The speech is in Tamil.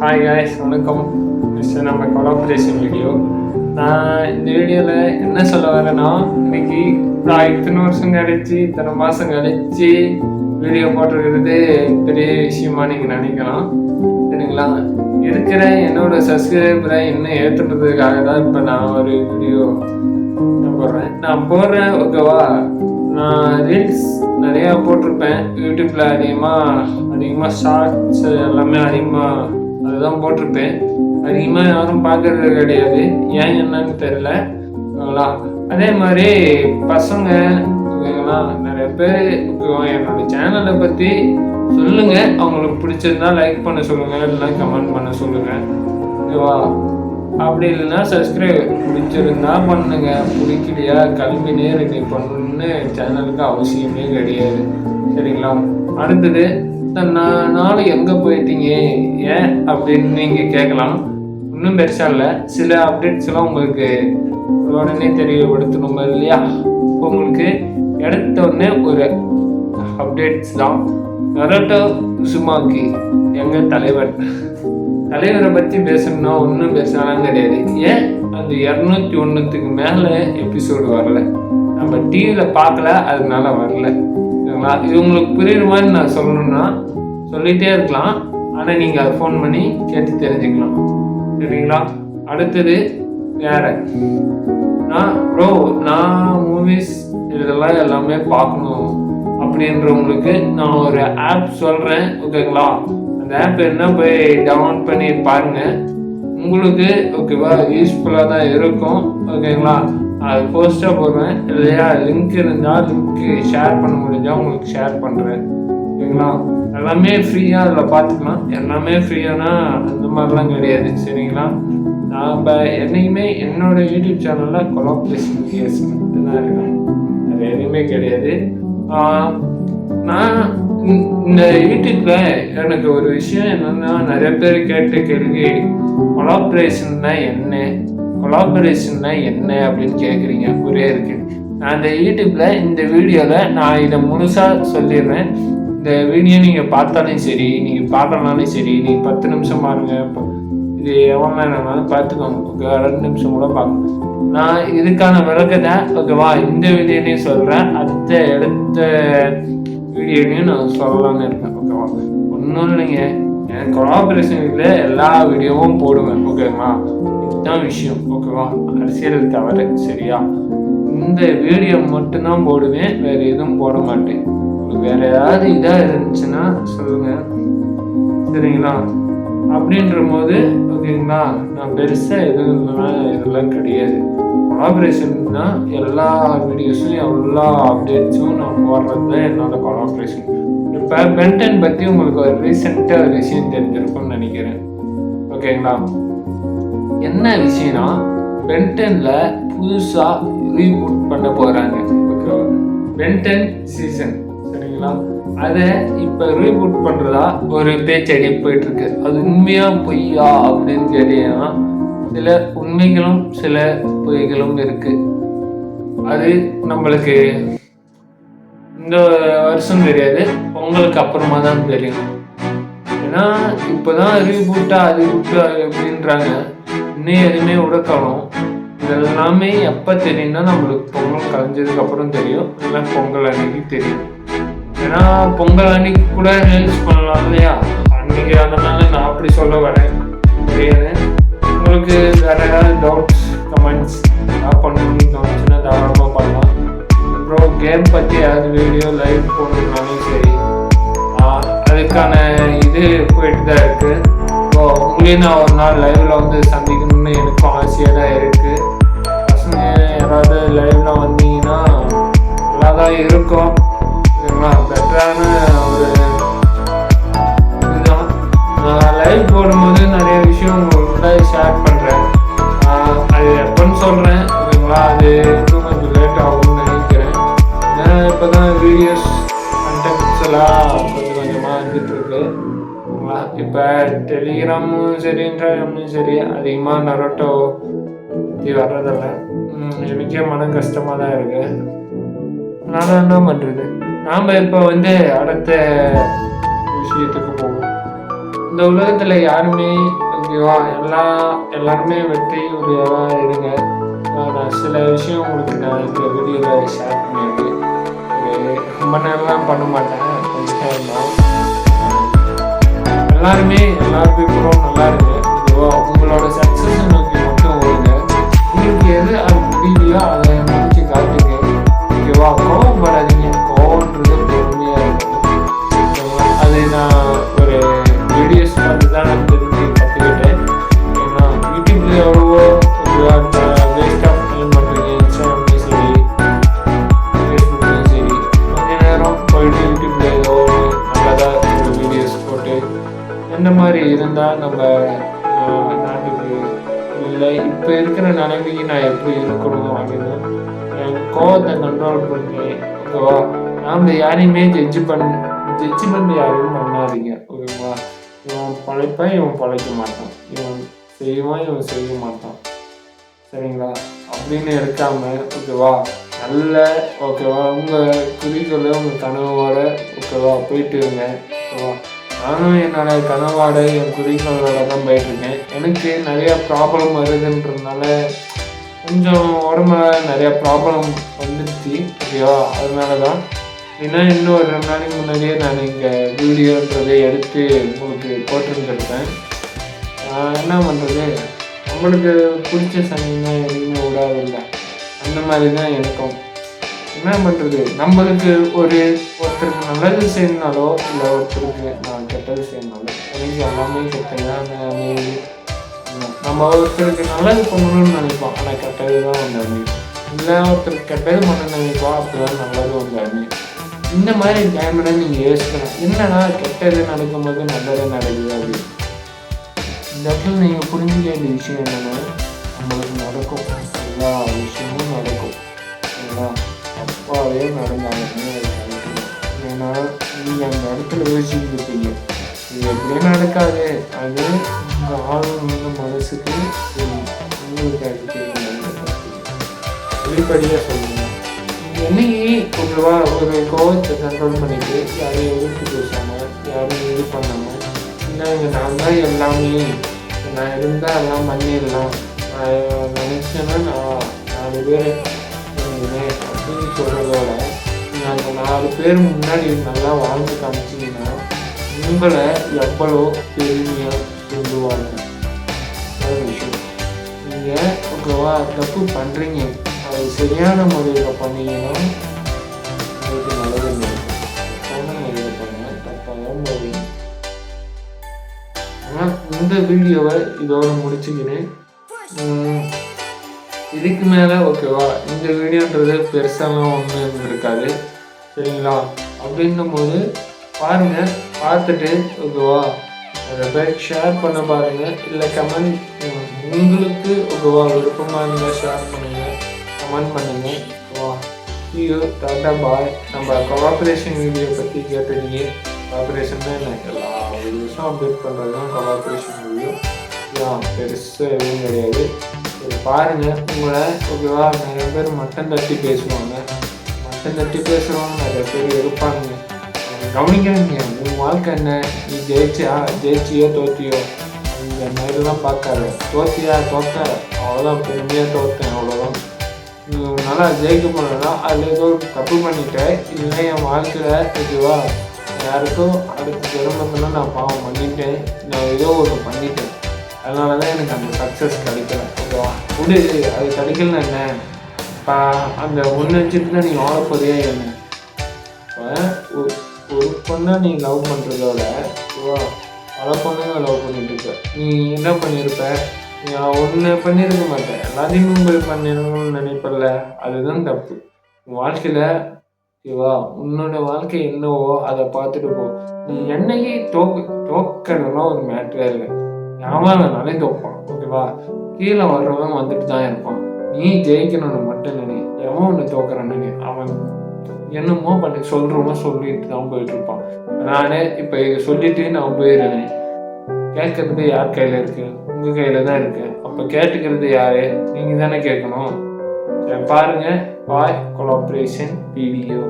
ஹாய் காய்ஸ் வணக்கம். மிஸ்டர் நம்ம கொலாபரேஷன் வீடியோ நான் இந்த வீடியோவில் என்ன சொல்ல வரேன்னா இன்னைக்கு நான் இத்தனை வருஷம் கழிச்சு இத்தனை மாதம் கழிச்சு வீடியோ போட்டிருக்கிறது பெரிய விஷயமா நீங்கள் நினைக்கலாம். சரிங்களா? இருக்கிற என்னோட சப்ஸ்கிரைபரை இன்னும் ஏற்றுறதுக்காக தான் இப்போ நான் ஒரு வீடியோ நான் போடுறேன். நான் போடுறேன் ஓகேவா நான் ரீல்ஸ் நிறையா போட்டிருப்பேன். யூடியூப்பில் அதிகமாக அதிகமாக ஷார்ட்ஸ் எல்லாமே அதிகமாக அதுதான் போட்டிருப்பேன். அதிகமாக யாரும் பார்க்கறது கிடையாது. ஏன் என்னன்னு தெரில அவங்களா அதே மாதிரி பசங்க ஓகேங்களா நிறைய பேர் இப்போ என்னோட சேனலை பற்றி சொல்லுங்கள் அவங்களுக்கு பிடிச்சிருந்தா லைக் பண்ண சொல்லுங்கள் இல்லைன்னா கமெண்ட் பண்ண சொல்லுங்கள் ஓகேவா? அப்படி இல்லைன்னா சப்ஸ்கிரைப் பிடிச்சிருந்தா பண்ணுங்க. பிடிக்கலையா? கல்வி நேரடி பண்ணணுன்னு சேனலுக்கு அவசியமே கிடையாது. சரிங்களா? அடுத்தது நான் நாளை எங்கே போயிட்டீங்க? ஏன்? அப்படின்னு நீங்கள் கேட்கலாம். இன்னும் பெருசாக இல்லை. சில அப்டேட்ஸ்லாம் உங்களுக்கு உடனே தெரியப்படுத்தணும் இல்லையா? உங்களுக்கு எடுத்த உடனே ஒரு அப்டேட்ஸ் தான். நரட்டோ சுமாக்கி எங்கள் தலைவர்? தலைவரை பற்றி பேசணும்னா ஒன்றும் பேசலாம் கிடையாது. ஏன்? அந்த இரநூத்தி ஒன்றுத்துக்கு மேலே எபிசோடு வரல. நம்ம டிவியில் பார்க்கல அதனால வரல. சரிங்களா இது உங்களுக்கு புரியுற மாதிரி நான் சொல்லணும்னா சொல்லிகிட்டே இருக்கலாம். ஆனால் நீங்கள் அதை ஃபோன் பண்ணி கேட்டு தெரிஞ்சுக்கலாம். சரிங்களா? அடுத்தது வேறு. நான் ப்ரோ நான் மூவிஸ் இதெல்லாம் எல்லாமே பார்க்கணும் அப்படின்றவங்களுக்கு நான் ஒரு ஆப் சொல்கிறேன் ஓகேங்களா? அந்த ஆப் என்ன போய் டவுன்லோட் பண்ணி பாருங்கள் உங்களுக்கு ஓகேவா யூஸ்ஃபுல்லாக தான் இருக்கும். ஓகேங்களா? அது போஸ்ட்டாக போடுவேன் இல்லையா? லிங்க் இருந்தால் லிங்க்கு ஷேர் பண்ண முடிஞ்சால் உங்களுக்கு ஷேர் பண்ணுறேன் ஓகேங்களா எல்லாமே ஃப்ரீயாக அதில் பார்த்துக்கலாம் எல்லாமே ஃப்ரீயானா அந்த மாதிரிலாம் கிடையாது. சரிங்களா? நாம் என்னைக்குமே என்னோட யூடியூப் சேனலில் கொலாபரேஷன் கேஸ் மட்டும்தான் இருக்கேன் அது எதுவுமே கிடையாது. நான் இந்த- யூடியூப்பில் எனக்கு ஒரு விஷயம் என்னென்னா நிறைய பேர் கேட்ட கேள்வி கொலாபரேஷன்னா என்ன? கொலாபரேஷன்னா என்ன அப்படின்னு கேட்குறீங்க ஒரே இருக்கு? நான் இந்த யூடியூப்பில் இந்த வீடியோவில் நான் இதை முழுசாக சொல்லிடுறேன். இந்த வீடியோ நீங்கள் பார்த்தாலும் சரி நீங்கள் பார்க்கலனாலும் சரி நீங்கள் பத்து நிமிஷம் பாருங்கள் இப்போ இது எவ்வளோ பார்த்துக்கோங்க. ஓகே ரெண்டு நிமிஷம் கூட பார்க்கணும் நான் இதுக்கான விளக்கத்தை ஓகேவா? இந்த வீடியோலையும் சொல்கிறேன் அடுத்த எடுத்த வீடியோலையும் நான் சொல்லலாம்னு இருக்கேன். ஓகேவா? ஒன்றும் இல்லைங்க. எனக்கு கொலாபரேஷன் இல்லை எல்லா வீடியோவும் போடுவேன் ஓகேங்களா இதுதான் விஷயம் ஓகேவா அரசியல் தவறு சரியா? இந்த வீடியோ மட்டும்தான் போடுவேன் வேறு எதுவும் போட மாட்டேன். வேற வேறு ஏதாவது இதாக இருந்துச்சுன்னா சொல்லுங்கள் சரிங்களா? அப்படின்ற போது ஓகேங்களா நான் பெருசாக எதுவும் இதெல்லாம் கிடையாது. கொலாபரேஷன்னா எல்லா வீடியோஸும் எல்லா அப்டேட்ஸும் நான் போடுறது தான் என்னோட கொலாபரேஷன் இப்போ பென்டன் பற்றி உங்களுக்கு ஒரு ரீசெண்டாக ஒரு விஷயம் தெரிஞ்சிருக்கும்னு நினைக்கிறேன். ஓகேங்களா என்ன விஷயம்னா பென்டனில் புதுசாக ரீபூட் பண்ண போகிறாங்க ஓகேவா பென்டன் சீசன் சரிங்களா? அதை இப்போ ரீபூட் பண்ணுறதா ஒரு பேச்சடி போயிட்டுருக்கு. அது உண்மையாக பொய்யா அப்படின்னு கேட்டீங்கன்னா சில உண்மைகளும் சில பொய்களும் இருக்குது அது நம்மளுக்கு இந்த வருஷம் தெரியாது. பொங்கலுக்கு அப்புறமா தான் தெரியும். ஏன்னா இப்போதான் ரீபூட்டா அது விட்டா அப்படின்றாங்க. இன்னும் எதுவுமே உடக்கணும். இதெல்லாமே எப்போ தெரியும்னா நம்மளுக்கு பொங்கல் கலைஞ்சதுக்கு அப்புறம் தெரியும். இல்லை பொங்கல் அன்னைக்கு தெரியும். ஏன்னா பொங்கல் அன்னைக்கு கூட ஹெல்ப் பண்ணலாம் இல்லையா? அன்னைக்கு அதனால நான் அப்படி சொல்ல வரேன். தெரியாது உங்களுக்கு வேற ஏதாவது டவுட்ஸ் கமெண்ட்ஸ் கேம் பற்றி ஏதாவது வீடியோ லைவ் போடணும்னாலும் சரி. அதுக்கான இது போயிட்டு தான் இருக்குது ஸோ உங்களையும் நான் ஒரு நாள் லைவில் வந்து சந்திக்கணும்னு எனக்கும் ஆசையாக தான் இருக்குது ப்ரீவியஸ் தான் கண்டென்ட்ஸ் எல்லாம் கொஞ்சம் கொஞ்சமாக வந்துட்டுருக்கு இப்போ டெலிகிராமும் சரி இன்ஸ்டாகிராமும் சரி அதிகமாக நரோட்டோ பற்றி வர்றதில்ல எனக்கே மன கஷ்டமாக தான் இருக்குது நான் என்ன பண்ணுறது நாம் இப்போ வந்து அடுத்த விஷயத்துக்கு போவோம். இந்த உலகத்தில் யாருமே ஓகேவா? எல்லா எல்லாருமே வெற்றி உரியவா இருங்க. நான் சில விஷயம் உங்களுக்கு நான் இந்த வீடியோவில் ஷேர் பண்ணியிருக்கேன் ரொம்ப நேரம்லாம் பண்ண மாட்டேன் கொஞ்சம் தான். எல்லாருமே எல்லாருக்கும் நல்லா இருக்கு இருந்தால் நம்ம நாட்டுக்கு இல்லை. இப்போ இருக்கிற நிலைமைக்கு நான் எப்படி இருக்கணும் அப்படின்னு என் கோவத்தை கண்ட்ரோல் பண்ணி ஓகேவா நாம் யாரையுமே ஜட்ஜ் பண்ண ஜட்ஜ்மெண்ட் யாரையும் பண்ணாதீங்க ஓகேவா இவன் பழைப்பான் இவன் பழைக்க மாட்டான். இவன் செய்வான் இவன் செய்ய மாட்டான். சரிங்களா? அப்படின்னு இருக்காம ஓகேவா நல்ல ஓகேவா உங்கள் குறிக்கோளை உங்கள் கனவோட ஓகேவா போயிட்டு இருங்க ஓகேவா நானும் என்னோட கனவோட என் குறிக்கோளோட தான் போயிட்டுருக்கேன். எனக்கு நிறைய ப்ராப்ளம் வருதுன்றதுனால கொஞ்சம் உடம்புல நிறைய ப்ராப்ளம் வந்துடுச்சு ஓகேவா அதனால தான் ஏன்னா இன்னும் ஒரு ரெண்டு நாளைக்கு முன்னாடியே நான் இங்கே வீடியோன்றதை எடுத்து உங்களுக்கு போட்டிருந்துருப்பேன். என்ன பண்ணுறது நம்மளுக்கு பிடிச்ச சமயம்னா எதுவுமே விடாதில்லை அந்த மாதிரி தான் எனக்கும். என்ன பண்ணுறது நம்மளுக்கு ஒரு ஒருத்தருக்கு நல்லது செய்யணுனாலோ இல்லை ஒருத்தருக்கு நான் கெட்டது செய்யணுனாலோ எனக்கு எல்லாமே கெட்டது நம்ம ஒருத்தருக்கு நல்லது பண்ணணும்னு நினைப்போம். ஆனால் கெட்டது தான் வந்து அமையும் இல்லை ஒருத்தருக்கு கெட்டது பண்ண நினைப்போம். அப்படிதான் நல்லது வந்து அமையும் இந்த மாதிரி டைமில் நீங்கள் யோசிக்கணும். என்னன்னா கெட்டது நடக்கும்போது நல்லது நடக்குது அப்படின்னு. இந்த இடத்துல நீங்கள் புரிஞ்சுக்க வேண்டிய விஷயம் என்னென்னா நம்மளுக்கு நடக்கும். எல்லா விஷயமும் நடக்கும். சரிங்களா? அப்பாவே நடந்தாலுமே ஏன்னா நீங்கள் அந்த இடத்துல யோசிச்சுட்டு இருப்பீங்க இது எப்படியே நடக்காது? அது உங்கள் ஆளுநர் மனசுக்கு தெரியும் உங்களுக்கு அது வெளிப்படையாக சொல்லுங்க. என்னையே கொஞ்சமாக ஒரு கோவத்தை கண்ட்ரோல் பண்ணிட்டு யாரையும் எதிர்த்து பேசாமல் யாரையும் இது பண்ணாமல் இல்லைங்க நான் தான் எல்லாமே. நான் இருந்தால் எல்லாம் பண்ணிடலாம். நான் நினச்சேன்னா நான் நாலு பேர் இருந்தேன் அப்படின்னு சொல்கிறதோட நீங்கள் அந்த நாலு பேர் முன்னாடி நல்லா வாழ்ந்து காமிச்சிங்கன்னா உங்களை எவ்வளோ பெருமையாக சொல்லுவாங்க விஷயம். நீங்கள் ஓகேவா? தப்பு பண்ணுறீங்க அது சரியான முறையில் பண்ணீங்கன்னா உங்களுக்கு நல்லது முறையில் பண்ணுங்க ஆனால் இந்த வீடியோவை இதோட முடிச்சுக்கினேன் இதுக்கு மேலே ஓகேவா இந்த வீடியோன்றது பெருசாலாம் ஒன்றும் இருக்காது. சரிங்களா? அப்படின்னும் போது பாருங்கள் பார்த்துட்டு ஓகேவா நிறைய பேர் ஷேர் பண்ண பாருங்கள் இல்லை கமெண்ட் உங்களுக்கு ஓகேவா விருப்பமாக இருந்தால் ஷேர் பண்ணுங்கள் கமெண்ட் பண்ணுங்கள் ஓகேவா ஐயோ டாட்டா பாய் நம்ம கொலாபரேஷன் வீடியோ பற்றி கேட்டிருக்கீங்க கொலாபரேஷன் தான் எனக்கு எல்லா வீடியோஸும் அப்டேட் பண்ணுறது தான் கொலாபரேஷன் வீடியோ பெருசாக எதுவும் கிடையாது. பாருங்கள் உங்களை ஓகேவா? நிறைய பேர் மட்டன் தட்டி பேசுவாங்க. மட்டன் தட்டி பேசுகிறவங்க நிறைய பேர் இருப்பாங்க. அவங்க கவனிக்காதீங்க. உன் வாழ்க்கை என்ன? நீ ஜெயிச்சியா? ஜெயிச்சியோ தோத்தியோ? இந்த மாதிரிலாம் பார்க்காரு தோத்தியா தோத்த? அவ்வளோதான் பெருமையாக தோத்தேன். அவ்வளோதான் நீ நல்லா ஜெயிக்க போனா அதில் ஏதோ தப்பு பண்ணிட்டேன் இல்லை என் வாழ்க்கையில் இதுவா யாருக்கும் அடுத்த திரும்பத்தில் நான் பாவம் பண்ணிட்டேன். நான் ஏதோ ஒன்று பண்ணிட்டேன். அதனால தான் எனக்கு அந்த சக்ஸஸ் கிடைக்கல. ஓகேவா? விடு அது கிடைக்கலன்னு என்ன? இப்போ அந்த ஒன்று வச்சுட்டு தான் நீ வாழப்போதே என்ன? இப்போ ஒரு பொண்ணை நீ லவ் பண்ணுறதோட பல பொண்ணுங்க லவ் பண்ணிட்டு இருக்க. நீ என்ன பண்ணியிருப்ப நீ ஒன்று பண்ணியிருக்க மாட்டேன். எல்லாத்தையும் போய் பண்ணிடணும்னு நினைப்பல அதுதான் தப்பு. உன் வாழ்க்கையில் ஓகேவா? உன்னோட வாழ்க்கை என்னவோ அதை பார்த்துட்டு போ. நீ என்னைக்கு தோக்க தோக்கணும்னா ஒரு மேட்ரே இல்லை. எவன் வேணாலும் தோப்பான் ஓகேவா? கீழே வர்றவன் வந்துட்டு தான் இருப்பான். நீ ஜெயிக்கணும்னு மட்டும் நினை. எவன் ஒன்று தோக்குறான்னு அவன் என்னமோ பண்ணி சொல்கிறோமோ சொல்லிட்டு தான் போயிட்டு இருப்பான். நானே இப்போ சொல்லிட்டு நான் போயிடுறேன். கேட்கறது யார் கையில் இருக்கு? உங்கள் கையில் தான் இருக்கு. அப்போ கேட்டுக்கிறது யாரு? நீங்கள் தானே கேட்கணும் பாருங்க. பாய் கொலாபரேஷன் வீடியோ